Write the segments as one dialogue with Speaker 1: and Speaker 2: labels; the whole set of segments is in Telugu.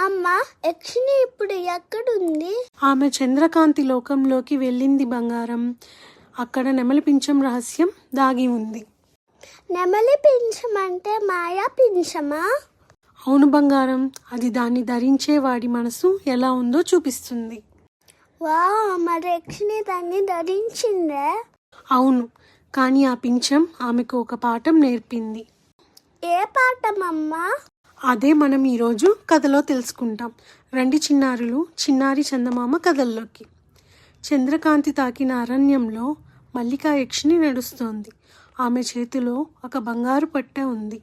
Speaker 1: అమ్మా యక్షిని ఇప్పుడు ఎక్కడుంది?
Speaker 2: ఆమె చంద్రకాంతి లోకంలోకి వెళ్ళింది బంగారం. అక్కడ నెమలి పింఛం రహస్యం దాగి ఉంది.
Speaker 1: నెమలి పింఛమంటే మాయా పింఛమా
Speaker 2: అవును బంగారం అది దాన్ని ధరించే వాడి మనసు ఎలా ఉందో చూపిస్తుంది.
Speaker 1: వా మరి యక్షిని దాన్ని ధరించిందే?
Speaker 2: అవును కానీ ఆ పింఛం ఆమెకు ఒక పాఠం నేర్పింది.
Speaker 1: ఏ పాఠమమ్మా?
Speaker 2: అదే మనం ఈరోజు కథలో తెలుసుకుంటాం. రండి చిన్నారులు చిన్నారి చందమామ కథల్లోకి. చంద్రకాంతి తాకిన అరణ్యంలో మల్లికా యక్షిని నడుస్తోంది. ఆమె చేతిలో ఒక బంగారు పట్టె ఉంది.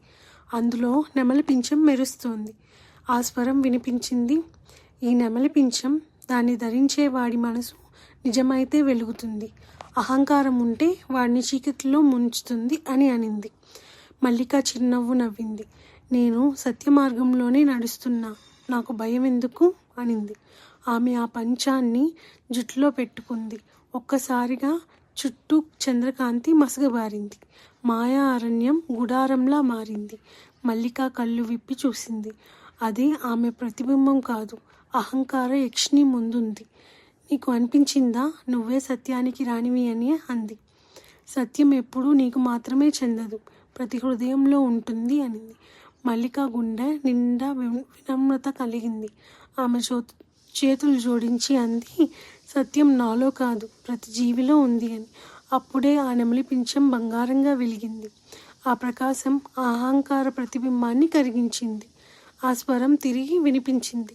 Speaker 2: అందులో నెమలి పింఛం మెరుస్తోంది. ఆ స్వరం వినిపించింది. ఈ నెమలి పింఛం దాన్ని ధరించే వాడి మనసు నిజమైతే వెలుగుతుంది. అహంకారం ఉంటే వాడిని చీకటిలో ముంచుతుంది అని అనింది. మల్లిక చిరునవ్వు నవ్వింది. నేను సత్య మార్గంలోనే నడుస్తున్నా. నాకు భయం ఎందుకు అనింది. ఆమె ఆ పంచాన్ని జుట్టులో పెట్టుకుంది. ఒక్కసారిగా చుట్టూ చంద్రకాంతి మసగబారింది మాయా అరణ్యం గుడారంలా మారింది. మల్లిక కళ్ళు విప్పి చూసింది. అది ఆమె ప్రతిబింబం కాదు అహంకార యక్షిని ముందుంది. నీకు అనిపించిందా? నువ్వే సత్యానికి రానివి అని అంది. సత్యం ఎప్పుడూ నీకు మాత్రమే చెందదు. ప్రతి హృదయంలో ఉంటుంది అనింది. మల్లిక గుండె నిండా వినమ్రత కలిగింది. ఆమె చో చేతులు జోడించి అంది సత్యం నాలో కాదు ప్రతి జీవిలో ఉంది అని. అప్పుడే ఆ నెమలి పింఛం బంగారంగా వెలిగింది. ఆ ప్రకాశం ఆ అహంకార ప్రతిబింబాన్ని కరిగించింది. ఆ స్వరం తిరిగి వినిపించింది.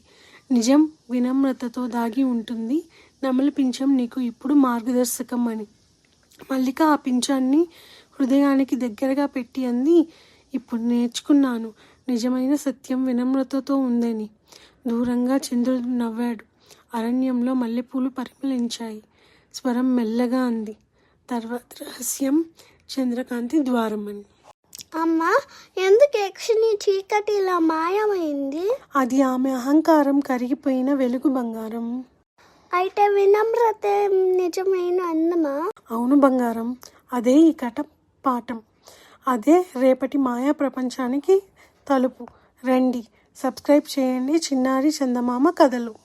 Speaker 2: నిజం వినమ్రతతో దాగి ఉంటుంది నెమలి పింఛం నీకు ఇప్పుడు మార్గదర్శకం అని. మల్లిక ఆ పింఛాన్ని హృదయానికి దగ్గరగా పెట్టి అంది ఇప్పుడు నేర్చుకున్నాను. నిజమైన సత్యం వినమ్రతతో ఉందని. దూరంగా చంద్రుడు నవ్వాడు. అరణ్యంలో మల్లెపూలు పరిమళించాయి. స్వరం మెల్లగా అంది. తర్వాత రహస్యం చంద్రకాంతి ద్వారం అని
Speaker 1: అమ్మా ఎందుకు యక్షిని చీకటిలో మాయమైంది?
Speaker 2: అది ఆమె అహంకారం కరిగిపోయిన వెలుగు బంగారం.
Speaker 1: అయితే వినమ్రత నిజమైన అన్నమా?
Speaker 2: అవును బంగారం. అదే ఈ కథ పాఠం అదే రేపటి మాయా ప్రపంచానికి తలుపు. రండి సబ్స్క్రైబ్ చేయండి చిన్నారి చందమామ కథలు.